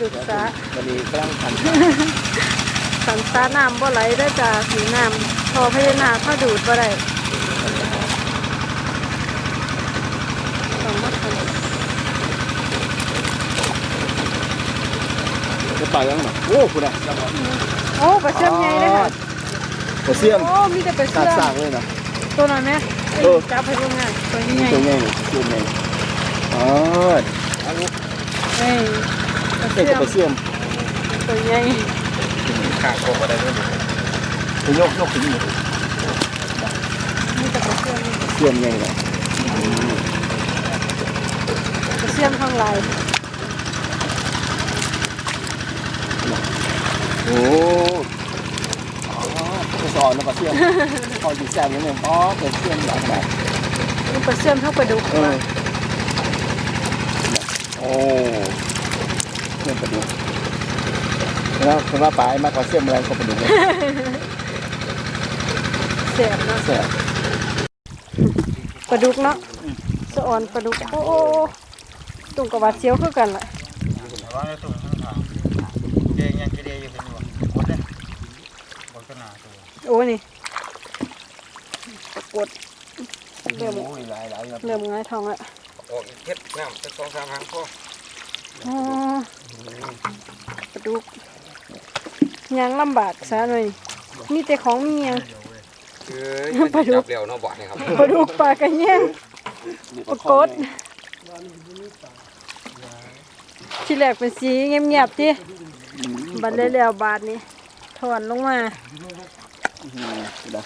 ศึกษาวันนี้กำลังทำสันสาน้ำบ่ไหลได้อจ้าสีน้ำพอพญานาคเขาดูดบ่ได้ต้องมาทจะไปยังไงโอ้คุณอะำโอ้ปลาเชื่อมใหญ่เลยค่ะกระเสียมโอ้มีแต่ปลาสาเชื่อมกๆเลยนะตัวนั้นไหมเออจับให้ดูง่ายตัวนี้ใหญ่ตัวใหญ่เลยตัวใหญ่อ๋ออันนี้เอ้ยปลา เป็เชื่นอมกระเสียมตัวใหญ่ข้างโคกอะไรด้วยคือยกยกถึงหมดมีแต่ปลาเชื่อมเสียมใหญ่เลยปลาเชื่อมข้างลายโอ้อ๋อกระสอนนะกระเสียมพอจีแซมนิดนึงอ๋อกระเสียมหลายขนาดมีปลาเชื่อมเท่าปลาดุกเออโอ้ เสียมกระดูกแล้วคุณว่าปลายมากกว่าเสียมอะไรก็กระดูกเลยเสียบเนาะแซ่บปลาดุกเนาะสะอ่อนปลาดุกโอ้โอ้ตุ่งกับหวาดเสียวคือกันแหละแต่ว่าตุ่มข้างทางเดงยังจะเดอยู่เห็นอยู่หมดเลยหมดขนาดตัวโอ้นี่ปรากฏเริ่มหลายหลายเริ่มง่ายทองล้วออกเพ็ดน้ำจะสองสามครั้งพออ๋อปลา ดุกยังลำบากซะหน่อยมีแต่ของมีหยัง เอ้ยปลาดุก จับเร็วเนาะบ่เนี่ยครับปลาดุกปลากระแยงปรากฏที่แรกเป็นสีเงียบๆที่บัดเลยแล้วบาทนี้ถอนลงมาอืมนะ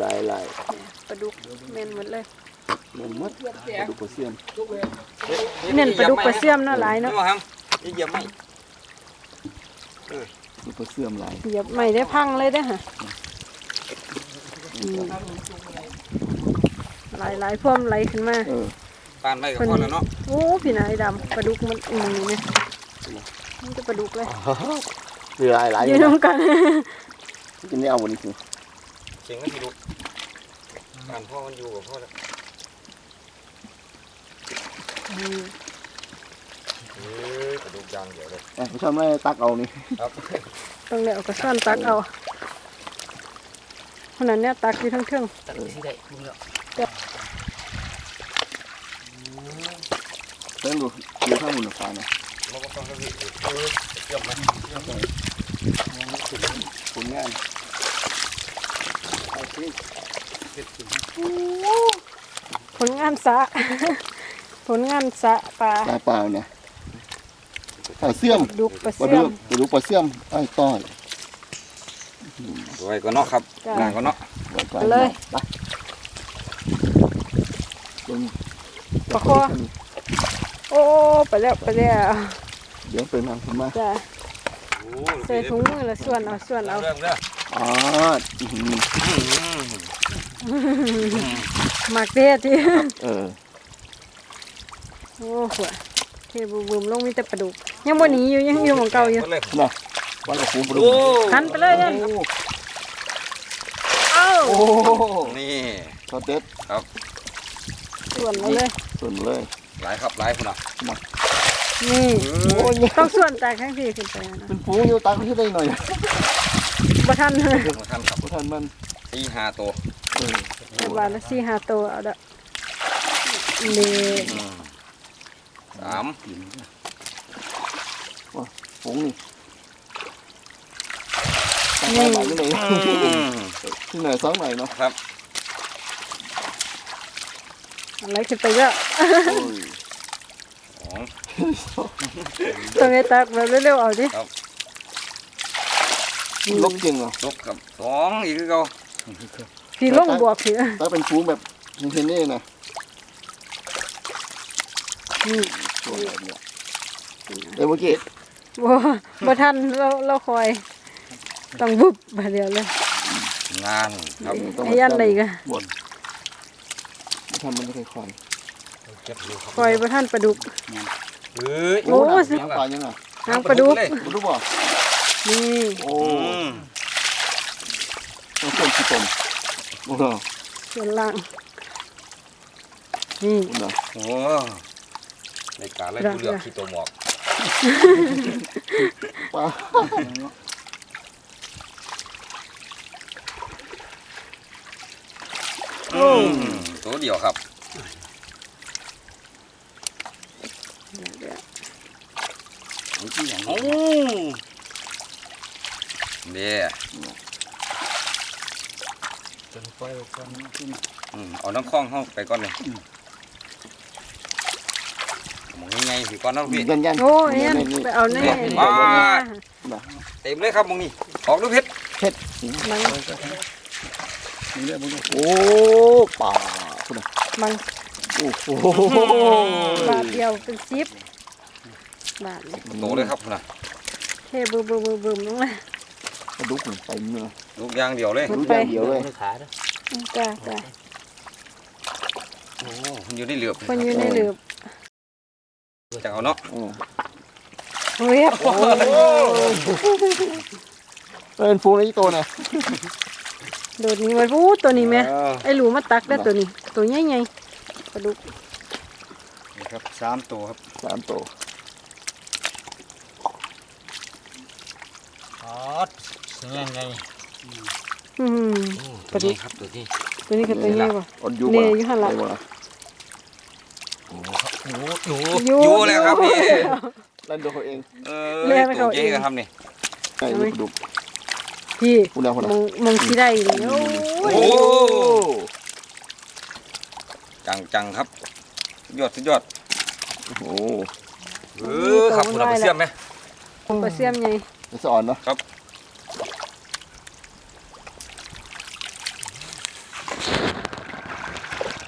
หลายหลายปลาดุกเม่นหมดเลยเหมือนมดดูกระเสียมเน้นปลาดุกปลาเสี่ยมเนาะหลายเนาะครับยี่เยี่ยมไหม ดูกระเสียมหลายเหยียบไม่ได้พังเลยเด้อฮะอืมไหลไหลๆพร้อมไหลขึ้นมา เออปานไปกับพ่อแล้วเนาะโอ้พี่นายดำปลาดุกมันอืมนี่เนี่ยมันจะปลาดุกเลยมีหลายหลายยืนน้ำกัน กินไม่เอาวันนี้คือเสียงก็มีลูกปานพ่อมันอยู่กับพ่อแล้วเอ้ย กระดูกยางเดี๋ยวเลยเอ้ยไม่ชอบไม่ตักเอานี่ครับต้องเนี่ยเอากระซ่อนตักเอาขนาดเนี้ยตักอยู่ทั้งเครื่องตัดที่ได้มึงแล้วเพิ่งดูดูข้างมูลฟ้านะเราก็ต้องให้พี่เออเยี่ยมไหมผลงานเอาสิผลงานสะ ผลงานสะปลาปลาเปล่าเนี่ย ปลาเสื่อมดุกปลาปลาเสื่ดุอมกปลาดุกปลาเสื่อมไอ้ต้อยไว้ก็เนาะครับจ้ะงานก็เนาะไว้ไปเอาเลยไปเดี๋ยวปลาคอโอ้ไปแล้วไปแล้วเดี๋ยวไปนั่งขึ้นมาจ้ะใส่ถุงมือแล้วส่วนเอาส่วนเอาเรื่องเรื่องอ๋ออื้อหือหมักเด้ที่เออ โอ้โหเทบูบูมลงมีแต่ปลาดุก ยังบ่หนีอยู่ยังอยู่ของเก่าอยู่เลยน่ะวันละฟูปลาดุกโอ้หันไปเลยเนี่ยโอ้เอ้าโอ้นี่ทอดเด็ดส่วนมาเลยส่วนเลยหลายครับหลายคนอะนี่โอ้ยต้องส่วนจากข้างที่ขึ้นไปนะเป็นฟูอยู่ตักที่ได้หน่อยบ่ทันมาทันครับพท่านมันตีห้าตัวเออแต่บาทละสี่ห้าตัวเอาดะนี่สาม ฝูงนี่ตั้งไว้หมายที่ไหนที่ไหนสองหน่อยเนาะครับอะไรขึ้นไปก็โอ้ยสองต้องให้ตักแบบเร็วๆเอาดิลกจริงเหรอลบกับสองอีกคือเก่าพี่ลงบวกพี่ถ้าเป็นฟูงแบบเห็นนี่นะนี่ตัวแบบเนี้ยเดี๋ยวเมื่อกี้ บ่บ่ทันเราเราคอยต้องบุบมาเดียวเลยงานครับต้องไอ้ยันอะไรอีกันบนไม่ทำมันไม่ค่อยเก็บอยู่ครับคอยบ่ทันปลาดุกเฮ้ยๆโอ้โอ้สิยน้ำปลายังไงหางปลาดุกเลยปลาดุกบ่นี่โอ้อืมต้องเพิ่มขี้ตมโอ้โหส่วนล่างนี่คุณเหรอโอ้ในการไล่ผู้เลือกที่ตัวหมอก ปลาอืมตัวเดียวครับเดี๋ยวเอาที่อย่างโอ้นี้เดี๋ยวจนปล่อยไปก่อนอืมเอาน้ำคล้องเข้าไปก่อนเลยหมองยัง ไงสิก่อนเนาะพี่ยันยันโอ้ยยันไปเอาแน่มาเต็มเลยครับหมองนี้ออกด้วยเพชรมันนี่เลยมึงโอ้ปลาคุณน่ะมันโอ้โหบาทเดียวเป็นซิปบาทเลยโตเลยครับนะเท่บึ้มบึ้มบึ้มบึ้มลงเลยกระดูกมันไปเนื้อลูกยางเดียวเลยมันรู้ไปอย่างเดียวเลยขาเด้อจ้าจ้าโอ้มันอยู่ในเหลือบคนอยู่ในหลืบ จะเอาเนาะเออเฮ้ยเป็นฟูในที่โตเนี่ยโดดนี้ไว้ปูตัวนี้ไหมเออไอ้หลูมาตักได้ตัวนี้ ตัวใหญ่ใหญ่ปลาดุกนี่ครับสามตัวครับสามโตอ๋อเสียงไงอืมตัวนี้ครับตัวนี้ตัวนี้คือตัวใหญ่ป่ะอดอยู่เนี่ยอยู่หั่นล่ะได้บ่อ ยู่อยู่อยู่อยู่แล้วครับพี่เล่นตัวเขาเองเอเรีอยกให้ตัวเขาเจ๊เองครับนี่ไอ้ลูกดุกพี่คุณแล้วคนมน่ะองมองสีได้เลยโอ้ยโอ้จังจังครับสุดยอดสุดยอดโอ้โหเออครับคุณเอาไปเชื่อมไหม ปลาเสียมใหญ่จะสอนเนาะ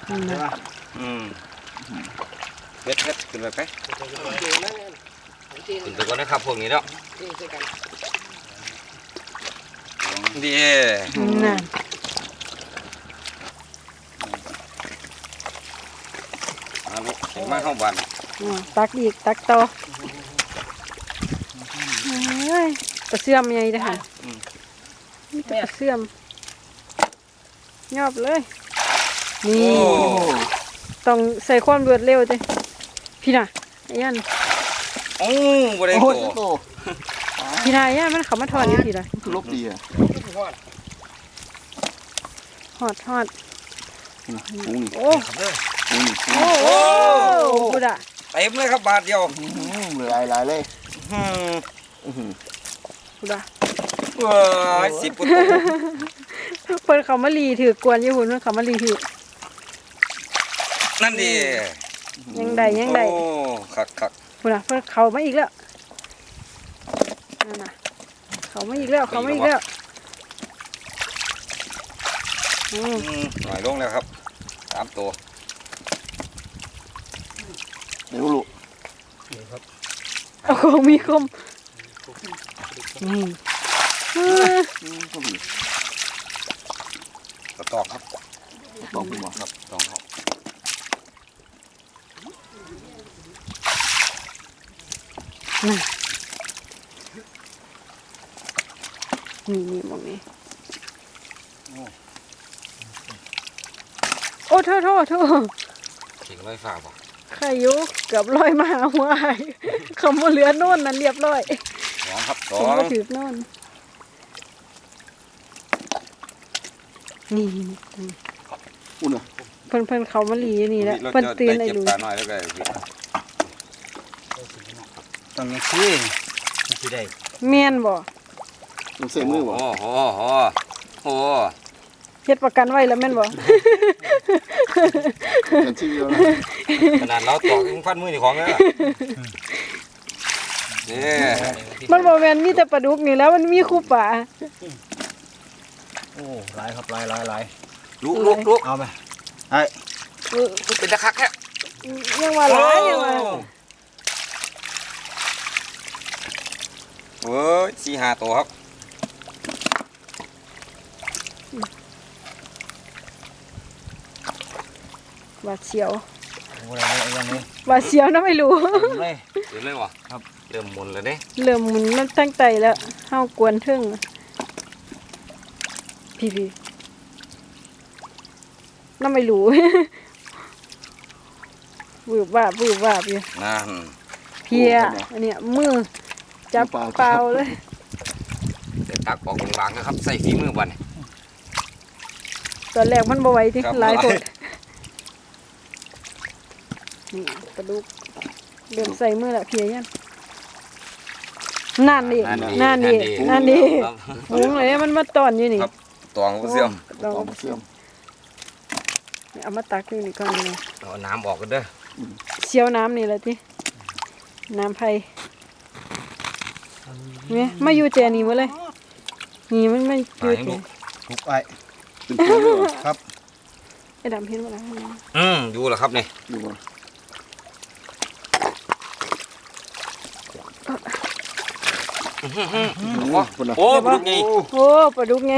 อืมนะอืม เพชรเพชรขึ้นไปไปขึ้นไปก่อนนะครับพวกนี้แล้วดีอืมน่ะมาลูกเห็นมาเข้าบ้านอืมตักอีกตักต่อเอ้ยปลาเสียมใหญ่เด้อค่ะนี่แต่ปลาเสียมยอบเลย นี่โอ้ต้องใส่ความรวดเร็วจ้ะ พี่น่ะไอ้ยันโอ้บ่ได้โอ้โตยโตพี่น่ะไอ้ยันมันเขามาถอนอยู่พี่น่ะคือลบดีอะฮอดฮอดนี่ฟูนี่โอ้ครับเด้อฟูนี่ฟูโอ้นี่โหพูดอะเต็มเลยครับบาทเดียวอื้อหือเหลือหลายหลายเลยอืมอื้อหือพูดอะเว้ยสิบกุโตเพิ่นเขามาลีถือกวนอยู่หุ่นเพิ่นเขามาลีถือนั่นดี ยังได้ยังได้โอ้คักคักพูดอะเพิ่นเขามาอีกแล้วนั่นน่ะเขามาอีกแล้วเขามาอีกแล้วอืมอืมหน่อยลงแล้วครับสามตัวเดี๋ยวลูกเอาของมีคมนี่เอออืมก็มีกระตอกครับต้องคุณบ่ครับตองเขา นี่นี่มองนี่โอ้โทษโทษโทษถิงร้อยฟ้าบ่ใครอยุเกือบลอยมาหาหัวไอ้คำว่าเหลือโน่นนั้นเรียบร้อยสองครับสผอมงก็ถือโน่นนี่นี่นี่อุ่นอะเพิ่นเพิ่นเขามาหลีอยู่นี่แล้วเราเพิ่นจะตื่นได้ไอ้เก็บดูปลาหน่อยแล้วก็พี่ ต้องยังซี่ยังซี่ได้แม่นบ่ต้องใส่มือบ่โอ้โหโอ้โหโอ้โหเฮ็ดประกันไว้แล้วแม่นบ่กันชีวิตแล้วนะขนาดเราตอกยังฟันมือนี่ของเลยอะนี่มันบ่แม่นมีแต่ปลาดุกนี่แล้วมันมีคู่ป่าโอ้หลายครับหลายหลายหลายลุกลุกลุกเอาไหมเออเป็นตะคักแค่ยังว่าหลายยังว่า เว้ยสี่ห้าตัวครับหวาดเสียวโอ้อะไรเนี่ยยังไงหวาดเสียวนะไม่รู้เลย เดี๋ยวเลยวะครับ เริ่มหมุนแล้วเด้เริ่มหมุนมันตั้งใจแล้วเฮากวนทึ่งพี่พี่น่าไม่รู้วืบว่าบวืบว่าบอยู่นั่น เพียอันเนี้ยมือ จับเปล่าเลยเดี๋ยวตักออกบางๆนะครับ ใส่ฝีมือบัดนตอนแรกมันบ่ไหวติครับหลายคนบ่ไหวนี่ปลาดุกเริ่มใส่มือละเพียยังนั่นดินั่นดินั่นดิครับหุงเลยมันมาตอนอยู่นี่ครับตวงผู้เสื่อมลองตอมเสื่อมเอามาตักอยู่นี่ก่อนเลยเอาน้ำออกกันเด้อเชียวน้ำนี่แหละติน้ำไผ่ เนี่ยมาอยู่แจนี่หมาเลย นี่มันไม่อยู่แจทุกไอ้เป็นตัวเลยเหรอครับไอ้ดำเห็นบ่ล่ะอืมอยู่แล้วครับนี่ดูว่าโอ้คนละโอ้ปลุกไงโอ้ปลาดุกไง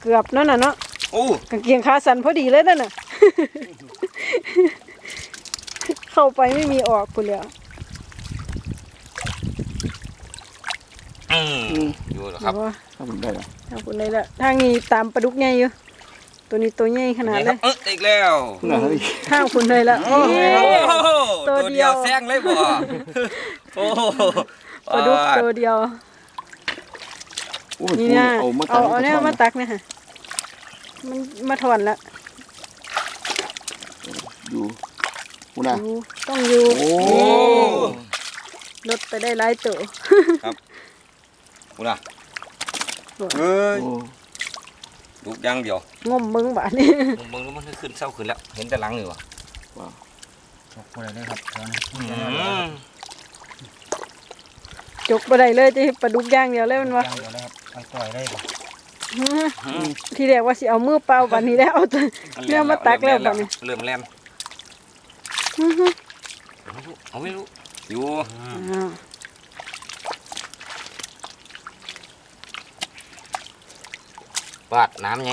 เกือบนั่นน่ะเนาะโอ้กางเกงขาสั้นพอดีเลยนั่นน่ะ เข้าไปไม่มีออกคุณแล้ว อืม อยู่แล้วครับเห็นบ่ถ้ามันได้ละทางคุณเลยละทางนี้ตามปลาดุกใหญ่อยู่ ตัวนี้ตัวใหญ่ขนาดนี่เลครับยเอออีกแล้วน่าให้ทางคุณเลยละโอ้โหตัตัววเดีเดียยววแซงเลยบ่โอ้โหปลาดุกตัวเดียว โอ้ยนี่เนี่ยเอามาเอาตักเอาเนี่ยมาตักเนี่ยค่ะ มันมาถอนละดูกูนะ อยู่ต้องอยู่โอ้โอ้รถไปได้หลายตัว กูน่ะเอ้ยโอ้ลูกอยังเดียวงมมึงบาดนี่มึงมึงแล้วมันขึ้นเศร้าขึ้นแล้ว เห็นแต่หลังอยู่ว่ะทุกคนเลยครับตอนนี้อืมจกบ่ได้เลยที่ปลาดุกย่างเดียวเลยมันวะย่างเดียวเลยครับไปต่อยเลยบ่อื้ออืมทีแรกว่าสิเอามือเปล่าบัดนี้แล้วเอาแต่นเนี่ยมาตักแล้วบัดนี้เริ่มแล่นอื้อหือเอาไม่รู้อยู่ อ้าวปาดน้ำไง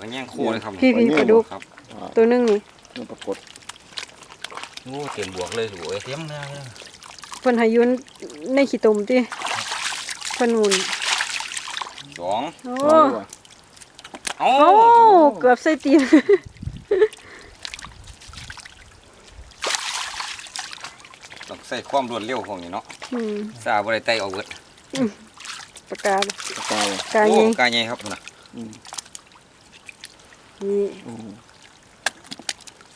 มันแย่งคู่เลยครับพี่พี่ปลาดุกครับตัวหนึงนี่มันปรากฏโอ้เต็มบวกเลยโว้ยเตรียมเลยเลยเพิ่นให้อยุนในขี้ตุ่มติเพิ่นหมุนสองโอ้สองดีกว่าเอ้าโอ้เกือบใส่ตีนต้องใส่ความรวดเร็วของนี้เนาะอืมซาบ่ได้ไตเอาเบิดปากกาปา กกาเลยกาโอ้ใหญ่กายใหญ่ครับพุ่นน่ะอืมนี่โอ้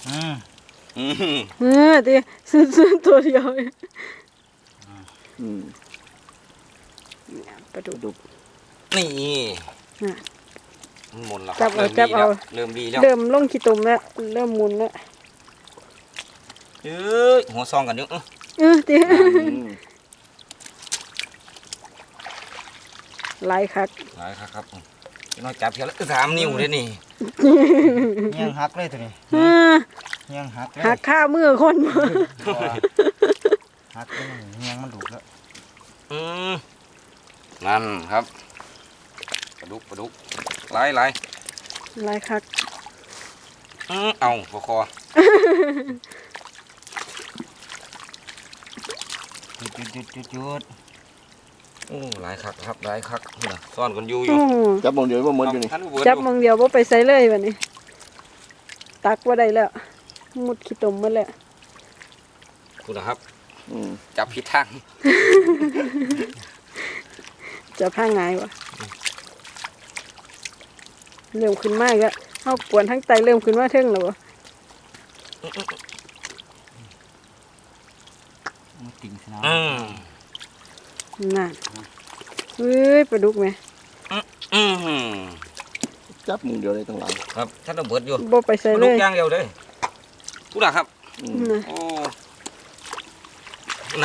อืมอืมเออติซื่อๆตัวเดียวเองอืมปลาดุกดูนี่น่ะมันหมุนแล้วคจัรับบเอาเริ่มจัดีบแล้เอาวเริ่มดีแล้วเริ่มลงขี้ตุ่มแล้วเริ่มหมุนแล้วเอ้ยหัวซองกันอยู่อื้อเออติอืม หลายคักหลายครับครับน้อยจับเพียงละสามนิ้วเลยนี่เงี้ยงหักเลยตัวนี้เออเงี้ยงหักเลยหักค่ามือคนหักเลยเงี้ยงมันดุแล้วอืมนั่นครับปลาดุกปลาดุกหลายหลายหลายคักอืมเอาพอคอหยุดหยุดหยุดหยุด หยุดโอ้หลายคักครับหลายคักนี่นะซ่อนกันอยู่อโอ้ยู่จับมองเดียวว่าเหมือนอยู่นี่ท่านผู้เบิดจับอยู่มึงเดียวบ่ไปใส่เลยบัดนี้ ตักบ่ได้แล้ว มุดขี้ตุ่มหมดแล้วคุณนะครับอืมจับผิดทางจะผ้าง่ายวะเริ่มขึ้นมากแล้วเฮาปวนทั้งไตเริ่มขึ้นมาเทิงแล้วบ่มันติ่งสนามอืม นั่นเฮ้ยปลาดุกแม่อืมจับมองเดียวเลยตั้งหลังครับท่านผู้เบิดอยู่บ่ไปใส่ปลาเลดุกยอย่างเดียวเลยคุณนะครับอืมน่ะโอ้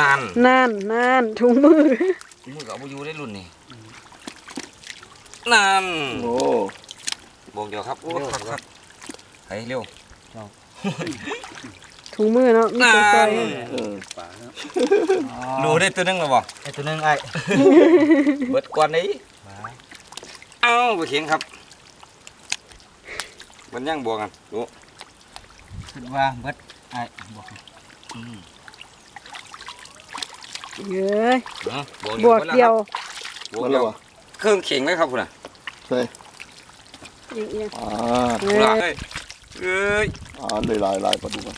นานนั่นนั่นถุงมือ มือกับบุยูได้รุ่นนี่นานโอ้บอกเดียวครับโอ้คักคักไปเร็ว ถุงมือเนาะมีนานตัวใส่เออรู้ได้ตัวหนึงหรือเปล่าไอ้ตัวนึงไอ้เบิดก่อนนี้มาเอ้าไปเขียงครับ มันยังบวกกันดูคิดว่าเบิดไอ้บอกอืมเย้ยเนาะบวกเดียวบวกมาเดีแล้ยวววะเครื่องเข่งเลยครับคุณน่ะใช่เอียงอ่าๆคุณเอ้น่ะยเอ้ยเอ้ยอ่าเลยลายลายปลาดุกอะ